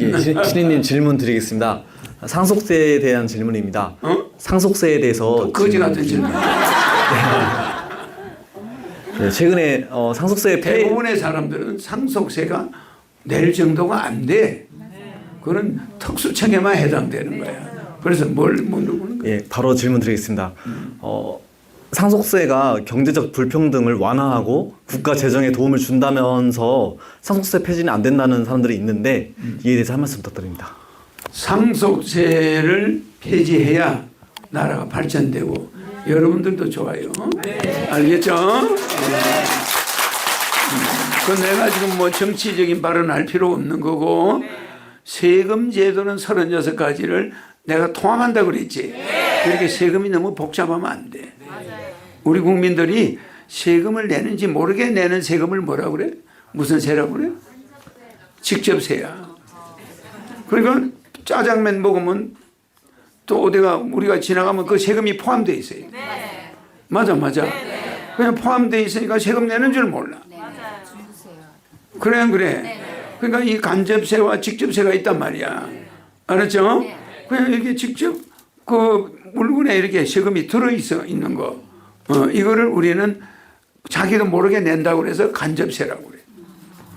예, 시- 시리님 질문 드리겠습니다. 상속세에 대한 질문입니다. 어? 상속세에 대해서 거지 같은 질문. 네, 최근에 어, 상속세 폐 대부분의 사람들은 상속세가 낼 정도가 안 돼. 그런 특수청에만 해당되는 거야. 그래서 뭘못 누르는 거야. 예, 바로 질문 드리겠습니다. 어, 상속세가 경제적 불평등을 완화하고 국가 재정에 도움을 준다면서 상속세 폐지는 안 된다는 사람들이 있는데 이에 대해서 한 말씀 부탁드립니다. 상속세를 폐지해야 나라가 발전되고 여러분들도 좋아요. 알겠죠? 네. 그 내가 지금 뭐 정치적인 발언할 필요 없는 거고 세금 제도는 36가지를 내가 통합한다 그랬지. 그렇게 세금이 너무 복잡하면 안 돼. 우리 국민들이 세금을 내는지 모르게 내는 세금을 뭐라 그래? 무슨 세라고 그래? 직접 세야. 그러니까 짜장면 먹으면 또 어디가 우리가 지나가면 그 세금이 포함되어 있어요. 맞아, 맞아. 그냥 포함되어 있으니까 세금 내는 줄 몰라. 그래, 그래. 그러니까 이 간접세와 직접세가 있단 말이야. 알았죠? 그냥 이렇게 직접 그 물건에 이렇게 세금이 들어있어 있는 거. 어, 이거를 우리는 자기도 모르게 낸다고 그래서 간접세라고 그래.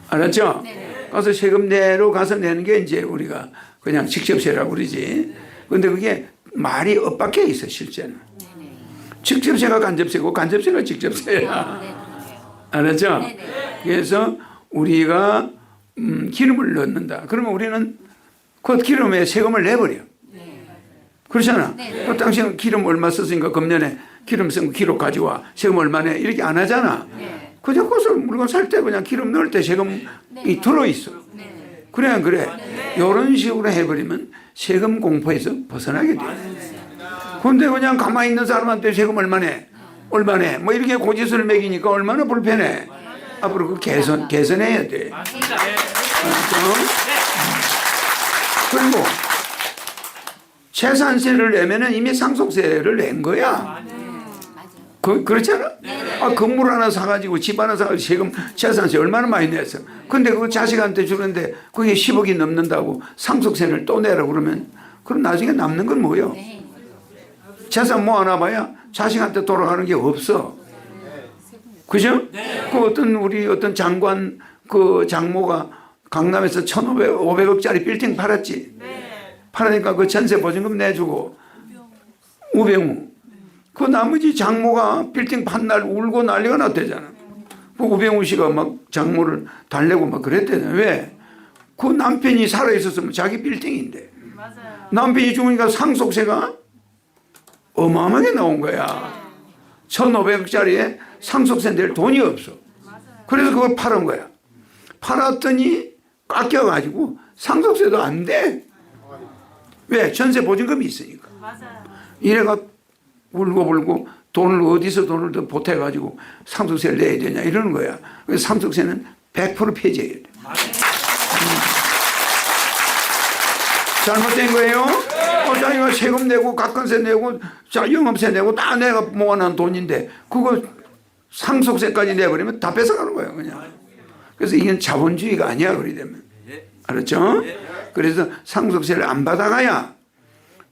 알았죠? 가서 세금 내로 가서 내는 게 이제 우리가 그냥 직접세라고 그러지. 근데 그게 말이 엇박혀 있어, 실제는. 직접세가 간접세고 간접세가 직접세야. 알았죠? 그래서 우리가 음, 기름을 넣는다. 그러면 우리는 그 기름에 세금을 내버려. 그렇잖아. 그 당신은 기름 얼마 썼으니까 금년에 기름 쓴거 기록 가져와. 세금 얼마 내. 이렇게 안 하잖아. 그냥 그것을 물건 살 때 그냥 기름 넣을 때 세금이 들어있어. 그래, 안 그래. 이런 식으로 해버리면 세금 공포에서 벗어나게 돼. 근데 그냥 가만히 있는 사람한테 세금 얼마 내? 얼마 내? 뭐 이렇게 고지서를 매기니까 얼마나 불편해. 앞으로 그 개선, 개선해야 돼. 알았죠? 그리고 재산세를 내면은 이미 상속세를 낸 거야. 그, 그렇잖아? 아, 건물 하나 사가지고 집 하나 사가지고 세금, 재산세 얼마나 많이 냈어. 근데 그 자식한테 주는데 그게 10억이 넘는다고 상속세를 또 내라 그러면 그럼 나중에 남는 건 뭐요? 재산 모아놔봐야 자식한테 돌아가는 게 없어. 그죠? 그 어떤 우리 어떤 장관 그 장모가 강남에서 1,500, 500억짜리 빌딩 팔았지. 팔으니까 그 전세 보증금 내주고 우병우. 그 나머지 장모가 빌딩 판날 울고 난리가 났대잖아. 그 우병우 씨가 막 장모를 달래고 막 그랬대잖아. 왜? 그 남편이 살아있었으면 자기 빌딩인데. 남편이 죽으니까 상속세가 어마어마하게 나온 거야. 1,500억짜리에 상속세 낼 돈이 없어. 그래서 그걸 팔은 거야. 팔았더니 깎여가지고 상속세도 안 돼. 왜? 전세 보증금이 있으니까. 이래가 울고 불고 돈을 어디서 돈을 더 보태가지고 상속세를 내야 되냐 이러는 거야. 그래서 상속세는 100% 폐지해야 돼. 잘못된 거예요? 어, 자기가 세금 내고 가건세 내고 자 영업세 내고 다 내가 모아놓은 돈인데 그거 상속세까지 내버리면 다 뺏어가는 거예요 그냥. 그래서 이건 자본주의가 아니야 그리 되면. 알았죠? 그래서 상속세를 안 받아가야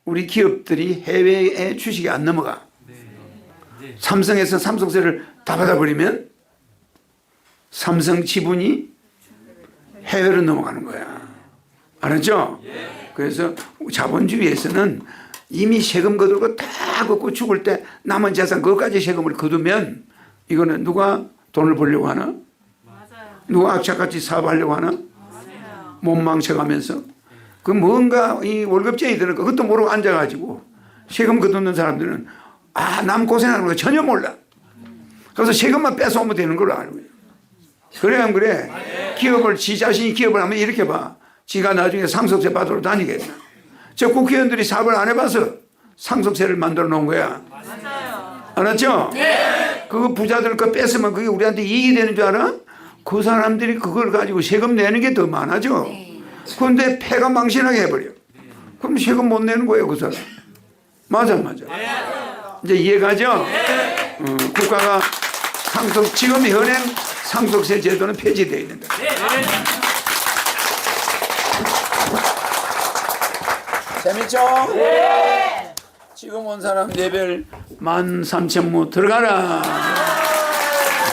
우리 기업들이 해외에 주식이 안 넘어가. 삼성에서 상속세를 다 받아버리면 삼성 지분이 해외로 넘어가는 거야. 알았죠? 그래서 자본주의에서는 이미 세금 거두고 다 걷고 죽을 때 남은 재산 그것까지 세금을 거두면 이거는 누가 돈을 벌려고 하나? 누가 악착같이 사업하려고 하나? 못 망쳐가면서 그 뭔가 이 월급쟁이 들은 그것도 모르고 앉아가지고 세금 거두는 사람들은 아 남 고생하는 거 전혀 몰라. 그래서 세금만 뺏어오면 되는 걸로 알고. 그래 안 그래? 기업을 지 자신이 기업을 하면 이렇게 봐. 지가 나중에 상속세 받으러 다니겠다. 저 국회의원들이 사업을 안 해봐서 상속세를 만들어 놓은 거야. 알았죠? 그거 부자들 거 뺏으면 그게 우리한테 이익이 되는 줄 알아? 그 사람들이 그걸 가지고 세금 내는 게 더 많아져. 그런데 폐가 망신하게 해버려. 그럼 세금 못 내는 거예요, 그 사람. 맞아, 맞아. 이제 이해가죠? 어, 국가가 상속, 지금 현행 상속세 제도는 폐지되어 있는다. 재밌죠? 네. 지금 온 사람 레벨 만 삼천 무 들어가라.